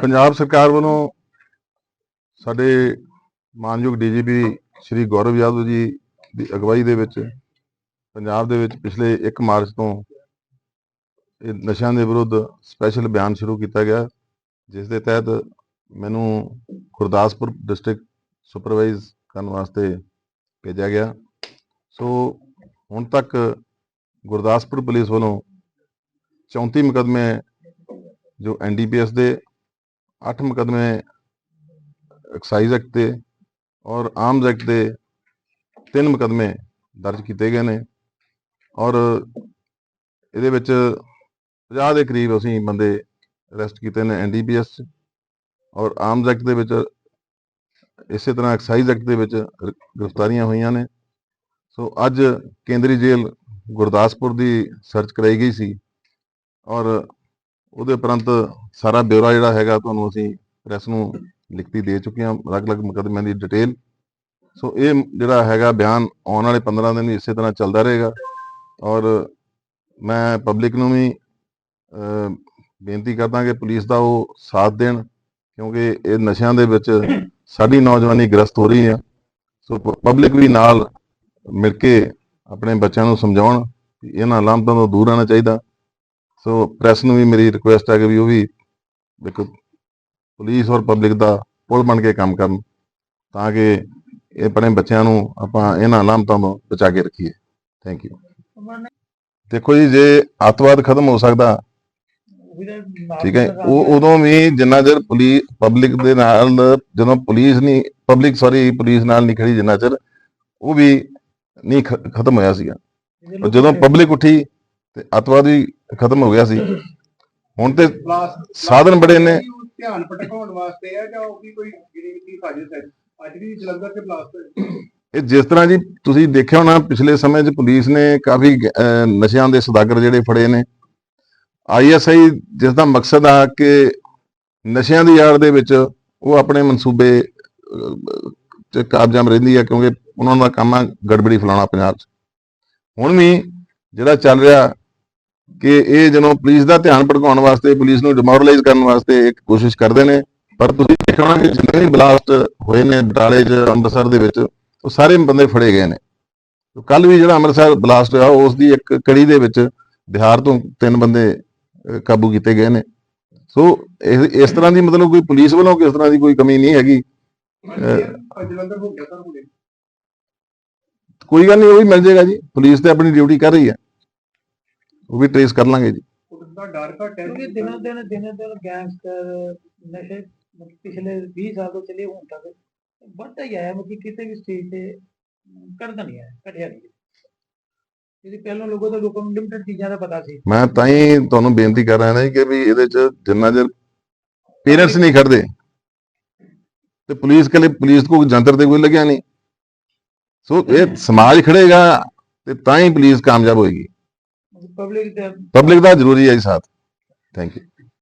ਪੰਜਾਬ ਸਰਕਾਰ ਵੱਲੋਂ ਸਾਡੇ ਮਾਨਯੋਗ ਡੀਜੀਪੀ ਸ਼੍ਰੀ ਗੌਰਵ ਯਾਦਵ ਜੀ ਦੀ ਅਗਵਾਈ ਦੇ ਵਿੱਚ ਪੰਜਾਬ ਦੇ ਵਿੱਚ ਪਿਛਲੇ 1 ਮਾਰਚ ਤੋਂ ਇਹ ਨਸ਼ਿਆਂ ਦੇ ਵਿਰੁੱਧ ਸਪੈਸ਼ਲ ਬਿਆਨ ਸ਼ੁਰੂ ਕੀਤਾ ਗਿਆ, ਜਿਸ ਦੇ ਤਹਿਤ ਮੈਨੂੰ ਗੁਰਦਾਸਪੁਰ ਡਿਸਟ੍ਰਿਕਟ ਸੁਪਰਵਾਈਜ਼ ਕਰਨ ਵਾਸਤੇ ਭੇਜਿਆ ਗਿਆ। ਸੋ ਹੁਣ ਤੱਕ ਗੁਰਦਾਸਪੁਰ ਪੁਲਿਸ ਵੱਲੋਂ 34 ਮੁਕੱਦਮੇ ਜੋ ਐਨਡੀਪੀਐਸ ਦੇ 8 ਮੁਕੱਦਮੇ ਐਕਸਾਈਜ਼ ਐਕਟ 'ਤੇ ਔਰ ਆਰਮਜ਼ ਐਕਟ ਦੇ ਤਿੰਨ ਮੁਕੱਦਮੇ ਦਰਜ ਕੀਤੇ ਗਏ ਨੇ ਔਰ ਇਹਦੇ ਵਿੱਚ 50 ਦੇ ਕਰੀਬ ਅਸੀਂ ਬੰਦੇ ਅਰੈਸਟ ਕੀਤੇ ਨੇ ਐਨਡੀਪੀਐਸ ਚ ਔਰ ਆਰਮਜ਼ ਐਕਟ ਦੇ ਵਿੱਚ ਇਸੇ ਤਰ੍ਹਾਂ ਐਕਸਾਈਜ਼ ਐਕਟ ਦੇ ਵਿੱਚ ਗ੍ਰਿਫਤਾਰੀਆਂ ਹੋਈਆਂ ਨੇ। ਸੋ ਅੱਜ ਕੇਂਦਰੀ ਜੇਲ੍ਹ ਗੁਰਦਾਸਪੁਰ ਦੀ ਸਰਚ ਕਰਾਈ ਗਈ ਸੀ ਔਰ ਉਹਦੇ ਉਪਰੰਤ ਸਾਰਾ ਬਿਊਰਾ ਜਿਹੜਾ ਹੈਗਾ ਤੁਹਾਨੂੰ ਅਸੀਂ ਪ੍ਰੈਸ ਨੂੰ ਲਿਖਤੀ ਦੇ ਚੁੱਕੇ ਹਾਂ, ਅਲੱਗ-ਅਲੱਗ ਮੁਕੱਦਮਿਆਂ ਦੀ ਡਿਟੇਲ ਸੋ ਇਹ ਜਿਹੜਾ ਹੈਗਾ ਬਿਆਨ ਆਉਣ ਵਾਲੇ 15 ਦਿਨ ਵੀ ਇਸੇ ਤਰ੍ਹਾਂ ਚੱਲਦਾ ਰਹੇਗਾ। ਔਰ ਮੈਂ ਪਬਲਿਕ ਨੂੰ ਵੀ ਬੇਨਤੀ ਕਰਦਾ ਕਿ ਪੁਲਿਸ ਦਾ ਉਹ ਸਾਥ ਦੇਣ, ਕਿਉਂਕਿ ਇਹ ਨਸ਼ਿਆਂ ਦੇ ਵਿੱਚ ਸਾਡੀ ਨੌਜਵਾਨੀ ਗ੍ਰਸਤ ਹੋ ਰਹੀ ਹੈ। ਸੋ ਪਬਲਿਕ ਵੀ ਨਾਲ ਮਿਲ ਕੇ ਆਪਣੇ ਬੱਚਿਆਂ ਨੂੰ ਸਮਝਾਉਣ ਇਹਨਾਂ ਲਾਮਤਾਂ ਤੋਂ ਦੂਰ ਰਹਿਣਾ ਚਾਹੀਦਾ। ਸੋ ਪ੍ਰੈਸ ਨੂੰ ਵੀ ਮੇਰੀ ਰਿਕੁਐਸਟ ਹੈ ਕਿ ਵੀ ਉਹ ਵੀ ਇੱਕ ਪੁਲਿਸ ਔਰ ਪਬਲਿਕ ਦਾ ਪੁਲ ਬਣ ਕੇ ਕੰਮ ਕਰਨ ਤਾਂ ਕਿ ਇਹ ਆਪਣੇ ਬੱਚਿਆਂ ਨੂੰ ਆਪਾਂ ਇਹਨਾਂ ਲਾਮਤਾਂ ਤੋਂ ਬਚਾ ਕੇ ਰੱਖੀਏ। ਥੈਂਕ ਯੂ ਦੇਖੋ ਜੀ ਜੇ ਅੱਤਵਾਦ ਖਤਮ ਹੋ ਸਕਦਾ ਠੀਕ ਹੈ ਉਹ ਉਦੋਂ ਵੀ ਜਿੰਨਾ ਚਿਰ ਪੁਲਿਸ ਪਬਲਿਕ ਦੇ ਨਾਲ ਜਦੋਂ ਪੁਲਿਸ ਨਹੀਂ ਪਬਲਿਕ ਸੌਰੀ ਪੁਲਿਸ ਨਾਲ ਨਹੀਂ ਖੜੀ ਜਿੰਨਾ ਚਿਰ ਉਹ ਵੀ ਨਹੀਂ ਖਤਮ ਹੋਇਆ ਸੀਗਾ। ਜਦੋਂ ਪਬਲਿਕ ਉੱਠੀ ਤੇ ਅੱਤਵਾਦ ਵੀ ਖਤਮ ਹੋ ਗਿਆ ਸੀ। ਹੁਣ ਤੇ ਸਾਧਨ ਬੜੇ ਨੇ। ਧਿਆਨ ਭਟਕਾਉਣ ਵਾਸਤੇ ਹੈ ਜਾਂ ਉਹ ਵੀ ਕੋਈ ਜਿਹੜੀ ਕੀ ਸਾਜ਼ਿਸ਼ ਹੈ। ਅੱਜ ਵੀ ਜਲੰਧਰ ਤੇ ਬਲਾਸਟ ਇਹ ਜਿਸ ਤਰ੍ਹਾਂ ਜੀ ਤੁਸੀਂ ਦੇਖਿਆ ਹੋਣਾ ਪਿਛਲੇ ਸਮੇਂ 'ਚ ਪੁਲਿਸ ਨੇ ਕਾਫੀ ਨਸ਼ਿਆਂ ਦੇ ਸੌਦਾਗਰ ਜਿਹੜੇ ਫੜੇ ਨੇ। ਆਈਐਸਆਈ ਜਿਸ ਦਾ ਮਕਸਦ ਆ ਕਿ ਨਸ਼ਿਆਂ ਦੀ ਆੜ ਦੇ ਵਿੱਚ ਉਹ ਆਪਣੇ ਮਨਸੂਬੇ 'ਚ ਕਾਬਜਾਮ ਰਹਿੰਦੀ ਹੈ ਕਿਉਂਕਿ ਉਹਨਾਂ ਦਾ ਕੰਮ ਆ ਗੜਬੜੀ ਫਲਾਉਣਾ ਪੰਜਾਬ 'ਚ। ਹੁਣ ਵੀ ਜਿਹੜਾ ਚੱਲ ਰਿਹਾ ਕਿ ਇਹ ਜਦੋਂ ਪੁਲਿਸ ਦਾ ਧਿਆਨ ਭਟਕਾਉਣ ਵਾਸਤੇ, ਪੁਲਿਸ ਨੂੰ ਡਿਮੋਰਲਾਈਜ਼ ਕਰਨ ਵਾਸਤੇ ਇੱਕ ਕੋਸ਼ਿਸ਼ ਕਰਦੇ ਨੇ, ਪਰ ਤੁਸੀਂ ਦੇਖਿਆ ਹੋਣਾ ਕਿ ਜਿੰਨੇ ਵੀ ਬਲਾਸਟ ਹੋਏ ਨੇ ਬਟਾਲੇ 'ਚ, ਅੰਮ੍ਰਿਤਸਰ ਦੇ ਵਿੱਚ, ਉਹ ਸਾਰੇ ਬੰਦੇ ਫੜੇ ਗਏ ਨੇ। ਕੱਲ ਵੀ ਜਿਹੜਾ ਅੰਮ੍ਰਿਤਸਰ ਬਲਾਸਟ ਹੋਇਆ, ਉਸ ਦੀ ਇੱਕ ਕੜੀ ਦੇ ਵਿੱਚ ਬਿਹਾਰ ਤੋਂ ਤਿੰਨ ਬੰਦੇ ਕਾਬੂ ਕੀਤੇ ਗਏ ਨੇ। ਸੋ ਇਸ ਤਰ੍ਹਾਂ ਦੀ ਮਤਲਬ ਕੋਈ ਪੁਲਿਸ ਵੱਲੋਂ ਕਿਸ ਤਰ੍ਹਾਂ ਦੀ ਕੋਈ ਕਮੀ ਨਹੀਂ ਹੈਗੀ। ਕੋਈ ਗੱਲ ਨਹੀਂ, ਉਹ ਵੀ ਮਿਲ ਜਾਏਗਾ ਜੀ। ਪੁਲਿਸ ਤੇ ਆਪਣੀ ਡਿਊਟੀ ਕਰ ਰਹੀ ਹੈ। ਉਹ ਵੀ ਟ੍ਰੇਸ ਕਰ ਲਾਂਗੇ ਜੀ। ਪੁਲਿਸ ਦਾ ਡਰ ਘਟ ਹੈ। ਕਿਉਂਕਿ ਦਿਨੋਂ ਦਿਨ ਦਿਨੋਂ ਦਿਨ ਗੈਂਗਸਟਰ ਨਸ਼ੇ ਮਤਲਬ ਪਿਛਲੇ 20 ਸਾਲ ਤੋਂ ਚੱਲੇ ਹੁਣ ਤੱਕ ਵੱਧਦਾ ਹੀ ਆਇਆ ਮਤਲਬ ਕਿਤੇ ਵੀ ਸਟੇਜ ਤੇ ਕਰਦਾ ਨਹੀਂ ਆਇਆ ਘਟਿਆ ਨਹੀਂ। ਇਹਦੀ ਪਹਿਲਾਂ ਲੋਕਾਂ ਤੋਂ ਲੋਕਾਂ ਨੂੰ ਲਿਮਟਡ ਚੀਜ਼ਾਂ ਦਾ ਪਤਾ ਸੀ। ਮੈਂ ਤਾਂ ਹੀ ਤੁਹਾਨੂੰ ਬੇਨਤੀ ਕਰ ਰਿਹਾ ਨਾ ਕਿ ਵੀ ਇਹਦੇ ਚ ਜਿੰਨਾ ਚਿਰ ਪੇਰੈਂਟਸ ਨਹੀਂ ਖੜਦੇ ਤੇ ਪੁਲਿਸ ਕਲੇ ਪੁਲਿਸ ਕੋ ਜੰਤਰ ਤੇ ਕੋਈ ਲੱਗਿਆ ਨਹੀਂ। ਸੋ ਇਹ ਸਮਾਜ ਖੜੇਗਾ ਤੇ ਤਾਂ ਹੀ ਪੁਲਿਸ ਕਾਮਯਾਬ ਹੋਏਗੀ। ਪਬਲਿਕ ਪਬਲਿਕ ਦਾ ਜ਼ਰੂਰੀ ਹੈ ਜੀ ਸਾਥ। Thank you